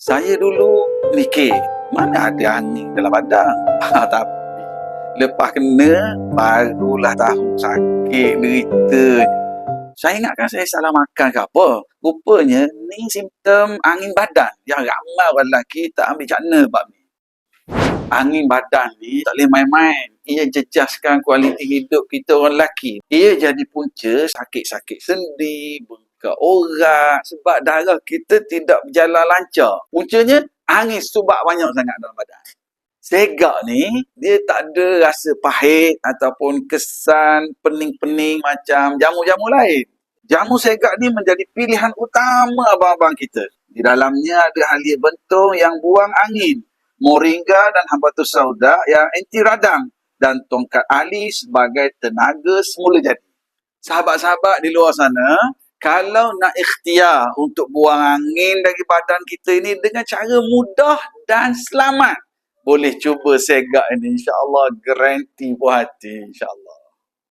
Saya dulu mikir, mana ada angin dalam badan. Ha, tapi lepas kena, barulah tahu sakit derita. Saya ingatkan saya salah makan ke apa. Rupanya ni simptom angin badan yang ramai orang lelaki tak ambil cakna bab ni. Angin badan ni tak boleh main-main. Ia jejaskan kualiti hidup kita orang lelaki. Ia jadi punca sakit-sakit sendi, bengkak orat sebab darah kita tidak berjalan lancar. Puncanya angin subak banyak sangat dalam badan. Segak ni, dia tak ada rasa pahit ataupun kesan pening-pening macam jamu-jamu lain. Jamu segak ni menjadi pilihan utama abang-abang kita. Di dalamnya ada halia bentong yang buang angin, moringa dan habatus sauda yang anti radang dan tongkat ali sebagai tenaga semula jadi. Sahabat-sahabat di luar sana, kalau nak ikhtiar untuk buang angin dari badan kita ini dengan cara mudah dan selamat, boleh cuba segak ini insya-Allah garanti puas hati insya-Allah.